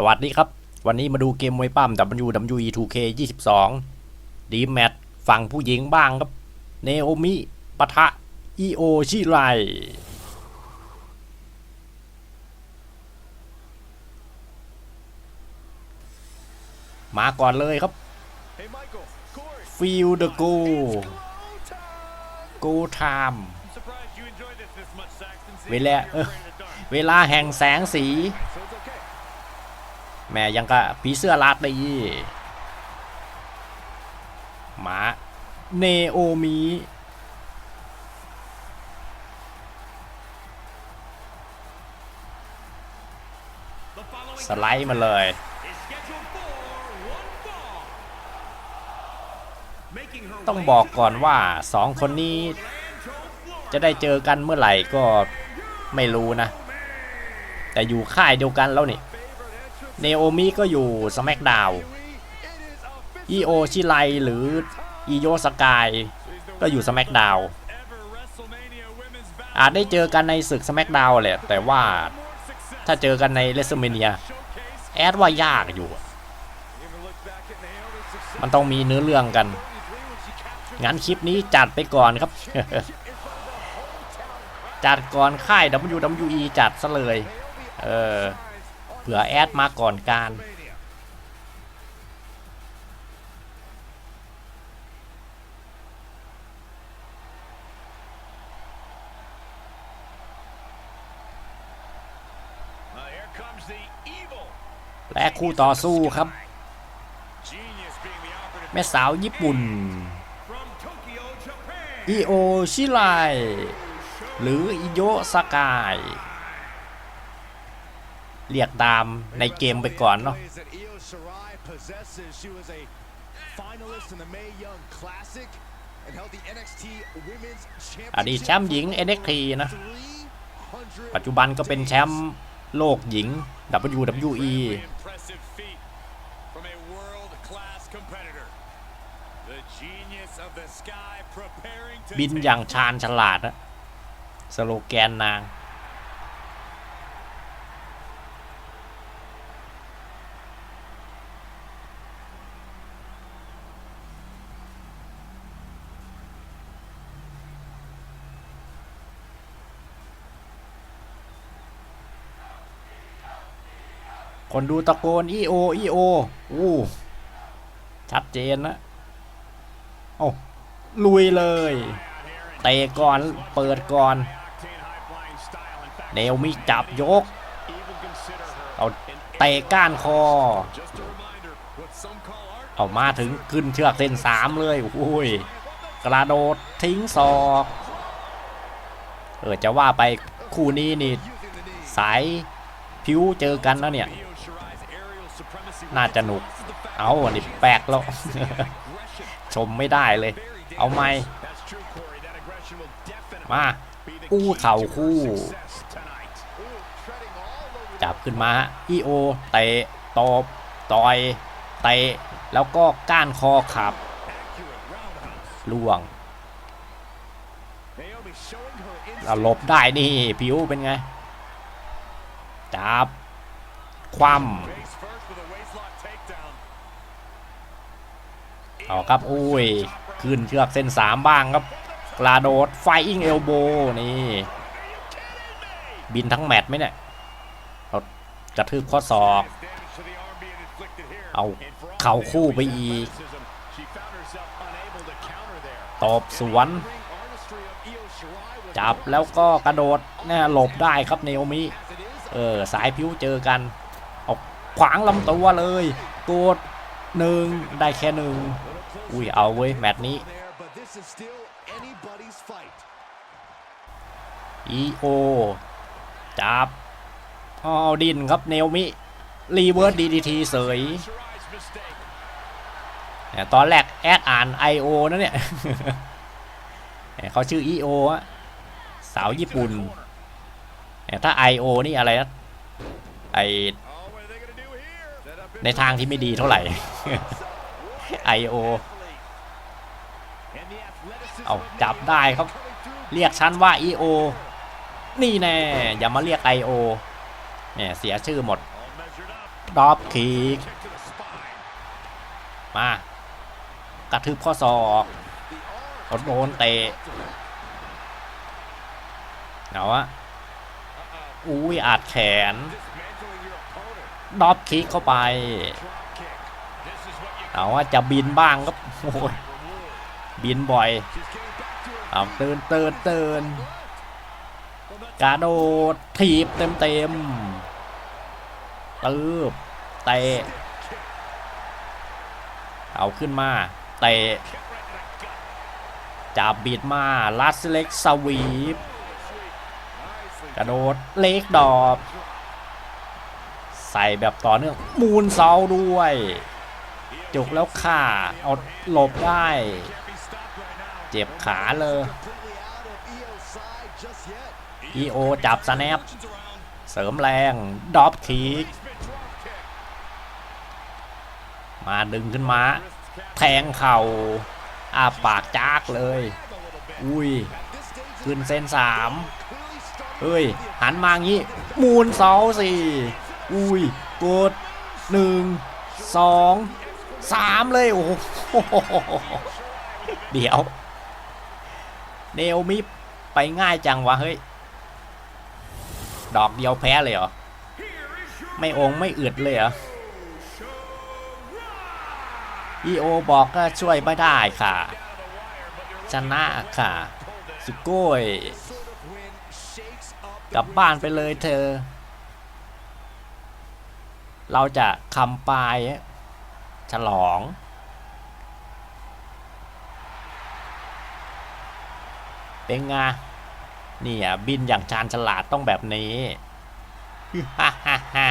สวัสดีครับ วันนี้มาดูเกมมวยปั้ม WWE 2K 22 ดีแมตฝั่งผู้หญิงบ้างครับ เนโอมิปะทะอีโอชิไรมาก่อนเลยครับ ฟิลเดอะโกโกไทม์เวลาเวลาแห่งแสงสี แม่ยังกะผีเสื้อลาดได้ยี่หมาเนโอมิสไลด์มาเลย ต้องบอกก่อนว่าสองคนนี้ จะได้เจอกันเมื่อไหร่ก็ไม่รู้นะ แต่อยู่ค่ายเดียวกันแล้วนี่ เนโอมิก็อยู่สแมกดาวอีโอชิไลหรืออีโยสกายก็อยู่สแมกดาวอาจได้เจอกันในศึกสแมกดาวแหละ แต่ว่าถ้าเจอกันในเลสเมเนียแอดว่ายากอยู่ มันต้องมีเนื้อเรื่องกัน งั้นคลิปนี้จัดไปก่อนครับ จัดก่อนค่าย WWE จัดซะเลย เออ ผื่อแอดมาก่อนการและคู่ต่อสู้ครับ แม่สาวญี่ปุ่นอิโอชิไลหรืออิโยสกาย เรียกตามในเกมไปก่อนเนาะอดีตแชมป์หญิง NXT นะ ปัจจุบันก็เป็นแชมป์โลกหญิง WWE บินอย่างชาญฉลาดนะสโลแกนนาง คนดูตะโกนอีโออีโออู้ชัดเจนนะโอ้ลุยเลยเตะก่อนเปิดก่อนเนวมิจับยกเอาเตะก้านคอเอามาถึงขึ้นเชือกเส้นสามเลยโอ้ยกระโดดทิ้งศอกเออจะว่าไปคู่นี้นี่สายผิวเจอกันแล้วเนี่ย น่าจะหนุก เอาอันนี้แปลกแล้ว ชมไม่ได้เลย เอาไหม That's true, Corey. That aggression will definitely มา be the อู้ key เข่า to her คู่ success tonight. treading all over จับขึ้นมาอีโอเตะตบต่อยเตะแล้วก็ก้านคอขับ Accurate roundhouse. ล่วง Naomi showing her เราหลบได้นี่ผิวเป็นไง จับ คว่ Face เอาครับอุ้ยขึ้นเชือกเส้นสามบ้างครับ กระโดดไฟอิงเอลโบนี่ บินทั้งแมตช์ไหมเนี่ยกระทืบข้อศอก เอาเข่าคู่ไปอีก athleticism, she found herself unable to counter there. ตบสวน จับแล้วก็กระโดดแน่หลบได้ครับเนโอมิ เออ สายผิวเจอกัน เอาขวางลำตัวเลย กดหนึ่งได้แค่หนึ่ง อุ้ยเอาเว้ยแมตช์นี้ อีโอจับอ้าดินครับเนลมิรีเวิร์สดีดีทีเสยเนี่ยตอนแรกแอดอ่าน I.O. นะเนี่ยเนี่ยเขาชื่อ E.O. อะสาวญี่ปุ่นเนี่ยถ้า I.O. นี่อะไรนะไอในทางที่ไม่ดีเท่าไหร่ I.O. and the athleticism เอาจับได้ครับ เรียกฉันว่า E.O. นี่แน่อย่ามาเรียก I.O. เนี่ยเสียชื่อหมด all measured up. ดอปคิกมากระทืบข้อศอกโดนเตะเอาวะอุ้ยอาดแขนดอปคิกเข้าไป เอาว่าจะบินบ้างก็โอ้ยบินบ่อยเอาเตือนเตือนเตือนกระโดดถีบเต็มเต็มตืบเตะเอาขึ้นมาเตะจับบีดมาลัดเล็กสวีปกระโดดเล็กดอบ ใส่แบบต่อเนื่องมูนเซาด้วย จุกแล้วข่าเอาหลบได้ เจ็บขาเลยอีโอจับสแนปเสริมแรงดอปคิกมาดึงขึ้นมา แทงเข่าอาปากจากเลย อุ้ย ขึ้นเส้นสามเฮ้ย หันมางี้ มูนเสาสี่อุ้ย กดหนึ่งสอง สามเลย โอ้โหเดี๋ยว เนโอมิไปง่ายจังวะ เฮ้ย ดอกเดียวแพ้เลยเหรอ ไม่องไม่อึดเลยเหรออีโอบอกก็ช่วยไม่ได้ค่ะ ชนะค่ะ สุโก้ยกลับบ้านไปเลยเธอ เราจะคำปลาย ฉลอง เป็นไงเนี่ยบินอย่างชาญฉลาดต้องแบบนี้ฮ่าฮ่าฮ่า